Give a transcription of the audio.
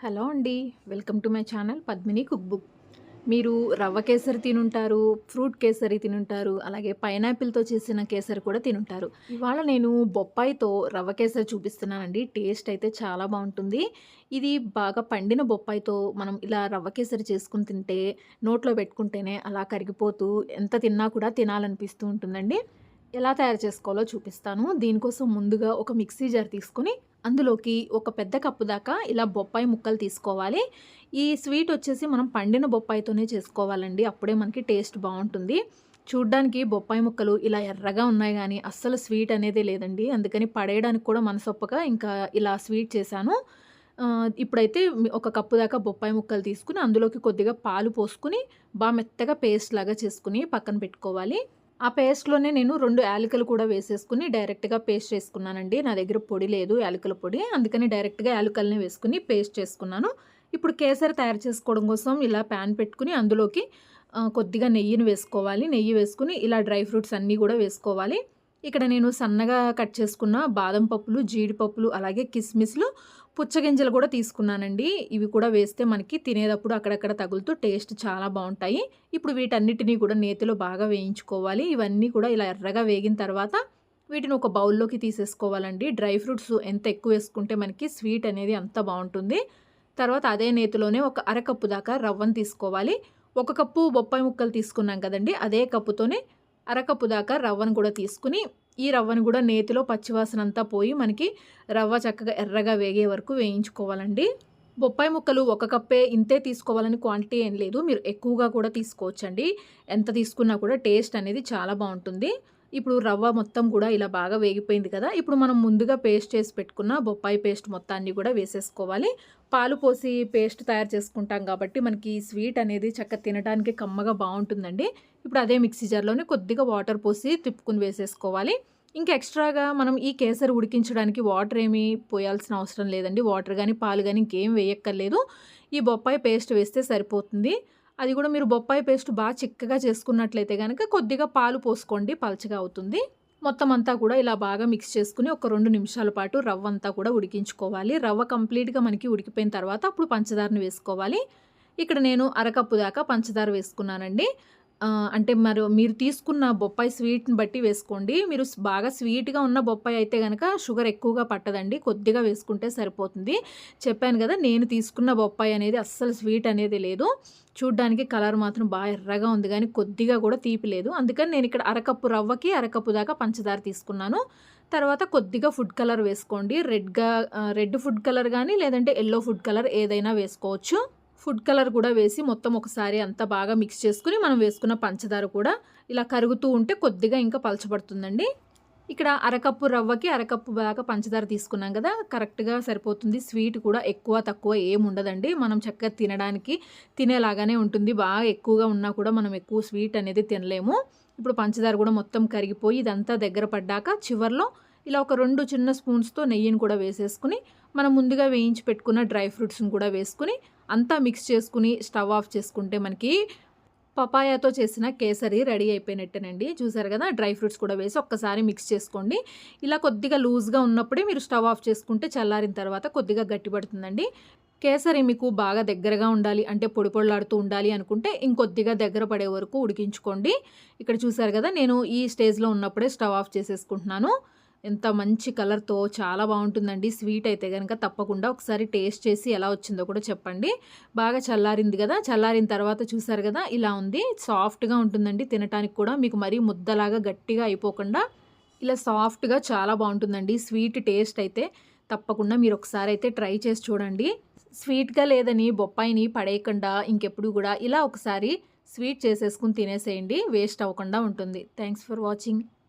Hello అండి. Welcome to my channel Padmini cook book. మీరు రవ్వ కేసరి తినుంటారు ఫ్రూట్ కేసరి తినుంటారు అలాగే పైనాపిల్తో చేసిన కేసరి కూడా తినుంటారు. ఇవాళ నేను బొప్పాయితో రవ్వ కేసరి చూపిస్తున్నానండి. టేస్ట్ అయితే చాలా బాగుంటుంది. ఇది బాగా పండిన బొప్పాయితో మనం ఇలా రవ్వ కేసరి చేసుకుని తింటే నోట్లో పెట్టుకుంటేనే అలా కరిగిపోతూ ఎంత తిన్నా కూడా తినాలనిపిస్తూ ఉంటుందండి. ఎలా తయారు చేసుకోవాలో చూపిస్తాను. దీనికోసం ముందుగా ఒక మిక్సీ జార్ తీసుకొని అందులోకి ఒక పెద్ద కప్పు దాకా ఇలా బొప్పాయి ముక్కలు తీసుకోవాలి. ఈ స్వీట్ వచ్చేసి మనం పండిన బొప్పాయితోనే చేసుకోవాలండి. అప్పుడే మనకి టేస్ట్ బాగుంటుంది. చూడ్డానికి బొప్పాయి ముక్కలు ఇలా ఎర్రగా ఉన్నాయి కానీ అస్సలు స్వీట్ అనేది లేదండి. అందుకని పడేయడానికి కూడా మనసొప్పగా ఇంకా ఇలా స్వీట్ చేశాను. ఇప్పుడైతే ఒక కప్పు దాకా బొప్పాయి ముక్కలు తీసుకుని అందులోకి కొద్దిగా పాలు పోసుకుని బాగా మెత్తగా పేస్ట్ లాగా చేసుకుని పక్కన పెట్టుకోవాలి. ఆ పేస్ట్లోనే నేను రెండు యాలకులు కూడా వేసేసుకుని డైరెక్ట్గా పేస్ట్ చేసుకున్నానండి. నా దగ్గర పొడి లేదు యాలకుల పొడి. అందుకని డైరెక్ట్గా యాలకల్ని వేసుకుని పేస్ట్ చేసుకున్నాను. ఇప్పుడు కేసరి తయారు చేసుకోవడం కోసం ఇలా ప్యాన్ పెట్టుకుని అందులోకి కొద్దిగా నెయ్యిని వేసుకోవాలి. నెయ్యి వేసుకుని ఇలా డ్రై ఫ్రూట్స్ అన్నీ కూడా వేసుకోవాలి. ఇక్కడ నేను సన్నగా కట్ చేసుకున్న బాదం పప్పులు జీడిపప్పులు అలాగే కిస్మిస్లు పుచ్చగింజలు కూడా తీసుకున్నానండి. ఇవి కూడా వేస్తే మనకి తినేటప్పుడు అక్కడక్కడ తగులుతూ టేస్ట్ చాలా బాగుంటాయి. ఇప్పుడు వీటన్నిటినీ కూడా నేతిలో బాగా వేయించుకోవాలి. ఇవన్నీ కూడా ఇలా ఎర్రగా వేగిన తర్వాత వీటిని ఒక బౌల్లోకి తీసేసుకోవాలండి. డ్రై ఫ్రూట్స్ ఎంత ఎక్కువ వేసుకుంటే మనకి స్వీట్ అనేది అంత బాగుంటుంది. తర్వాత అదే నేతిలోనే ఒక అరకప్పు దాకా రవ్వను తీసుకోవాలి. ఒక కప్పు బొప్పాయి ముక్కలు తీసుకున్నాం కదండి. అదే కప్పుతోనే అరకప్పు దాకా రవ్వను కూడా తీసుకుని ఈ రవ్వను కూడా నేతిలో పచ్చివాసన అంతా పోయి మనకి రవ్వ చక్కగా ఎర్రగా వేగే వరకు వేయించుకోవాలండి. బొప్పాయి ముక్కలు ఒక కప్పే ఇంతే తీసుకోవాలని క్వాంటిటీ ఏం లేదు. మీరు ఎక్కువగా కూడా తీసుకోవచ్చండి. ఎంత తీసుకున్నా కూడా టేస్ట్ అనేది చాలా బాగుంటుంది. ఇప్పుడు రవ్వ మొత్తం కూడా ఇలా బాగా వేగిపోయింది కదా. ఇప్పుడు మనం ముందుగా పేస్ట్ చేసి పెట్టుకున్న బొప్పాయి పేస్ట్ మొత్తాన్ని కూడా వేసేసుకోవాలి. పాలు పోసి పేస్ట్ తయారు చేసుకుంటాం కాబట్టి మనకి స్వీట్ అనేది చక్క తినడానికి కమ్మగా బాగుంటుందండి. ఇప్పుడు అదే మిక్సీ జార్లోనే కొద్దిగా వాటర్ పోసి తిప్పుకుని వేసేసుకోవాలి. ఇంకా ఎక్స్ట్రాగా మనం ఈ కేసరి ఉడికించడానికి వాటర్ ఏమీ పోయాల్సిన అవసరం లేదండి. వాటర్ కానీ పాలు కానీ ఇంకేం వేయక్కర్లేదు. ఈ బొప్పాయి పేస్ట్ వేస్తే సరిపోతుంది. అది కూడా మీరు బొప్పాయి పేస్ట్ బాగా చిక్కగా చేసుకున్నట్లయితే కనుక కొద్దిగా పాలు పోసుకోండి పలచగా అవుతుంది. మొత్తం అంతా కూడా ఇలా బాగా మిక్స్ చేసుకుని ఒక రెండు నిమిషాల పాటు రవ్వ అంతా కూడా ఉడికించుకోవాలి. రవ్వ కంప్లీట్గా మనకి ఉడికిపోయిన తర్వాత అప్పుడు పంచదారని వేసుకోవాలి. ఇక్కడ నేను అరకప్పు దాకా పంచదార వేసుకున్నానండి. అంటే మరి మీరు తీసుకున్న బొప్పాయి స్వీట్ని బట్టి వేసుకోండి. మీరు బాగా స్వీట్గా ఉన్న బొప్పాయి అయితే కనుక షుగర్ ఎక్కువగా పట్టదండి. కొద్దిగా వేసుకుంటే సరిపోతుంది. చెప్పాను కదా నేను తీసుకున్న బొప్పాయి అనేది అస్సలు స్వీట్ అనేది లేదు. చూడ్డానికి కలర్ మాత్రం బాగా ఎర్రగా ఉంది కానీ కొద్దిగా కూడా తీపి లేదు. అందుకని నేను ఇక్కడ అరకప్పు రవ్వకి అరకప్పు దాకా పంచదార తీసుకున్నాను. తర్వాత కొద్దిగా ఫుడ్ కలర్ వేసుకోండి. రెడ్గా రెడ్ ఫుడ్ కలర్ కానీ లేదంటే ఎల్లో ఫుడ్ కలర్ ఏదైనా వేసుకోవచ్చు. ఫుడ్ కలర్ కూడా వేసి మొత్తం ఒకసారి అంతా బాగా మిక్స్ చేసుకుని మనం వేసుకున్న పంచదార కూడా ఇలా కరుగుతూ ఉంటే కొద్దిగా ఇంకా పలచబడుతుందండి. ఇక్కడ అరకప్పు రవ్వకి అరకప్పు దాకా పంచదార తీసుకున్నాం కదా కరెక్ట్గా సరిపోతుంది. స్వీట్ కూడా ఎక్కువ తక్కువ ఏం ఉండదండి. మనం చక్కగా తినడానికి తినేలాగానే ఉంటుంది. బాగా ఎక్కువగా ఉన్నా కూడా మనం ఎక్కువ స్వీట్ అనేది తినలేము. ఇప్పుడు పంచదార కూడా మొత్తం కరిగిపోయి ఇదంతా దగ్గర పడ్డాక చివరిలో ఇలా ఒక రెండు చిన్న స్పూన్స్తో నెయ్యిని కూడా వేసేసుకుని మనం ముందుగా వేయించి పెట్టుకున్న డ్రై ఫ్రూట్స్ని కూడా వేసుకుని అంతా మిక్స్ చేసుకుని స్టవ్ ఆఫ్ చేసుకుంటే మనకి పపాయాతో చేసిన కేసరి రెడీ అయిపోయినట్టేనండి. చూసారు కదా డ్రై ఫ్రూట్స్ కూడా వేసి ఒక్కసారి మిక్స్ చేసుకోండి. ఇలా కొద్దిగా లూజ్గా ఉన్నప్పుడే మీరు స్టవ్ ఆఫ్ చేసుకుంటే చల్లారిన తర్వాత కొద్దిగా గట్టిపడుతుందండి. కేసరి మీకు బాగా దగ్గరగా ఉండాలి అంటే పొడి పొడలాడుతూ ఉండాలి అనుకుంటే ఇంకొద్దిగా దగ్గర పడే వరకు ఉడికించుకోండి. ఇక్కడ చూసారు కదా నేను ఈ స్టేజ్లో ఉన్నప్పుడే స్టవ్ ఆఫ్ చేసేసుకుంటున్నాను. ఎంత మంచి కలర్తో చాలా బాగుంటుందండి. స్వీట్ అయితే కనుక తప్పకుండా ఒకసారి టేస్ట్ చేసి ఎలా వచ్చిందో కూడా చెప్పండి. బాగా చల్లారింది కదా చల్లారిన తర్వాత చూసారు కదా ఇలా ఉంది. సాఫ్ట్గా ఉంటుందండి తినటానికి కూడా. మీకు మరీ ముద్దలాగా గట్టిగా అయిపోకుండా ఇలా సాఫ్ట్గా చాలా బాగుంటుందండి. స్వీట్ టేస్ట్ అయితే తప్పకుండా మీరు ఒకసారి అయితే ట్రై చేసి చూడండి. స్వీట్గా లేదని బొప్పాయిని పడేయకుండా ఇంకెప్పుడు కూడా ఇలా ఒకసారి స్వీట్ చేసేసుకుని తినేసేయండి. వేస్ట్ అవ్వకుండా ఉంటుంది. Thanks for watching.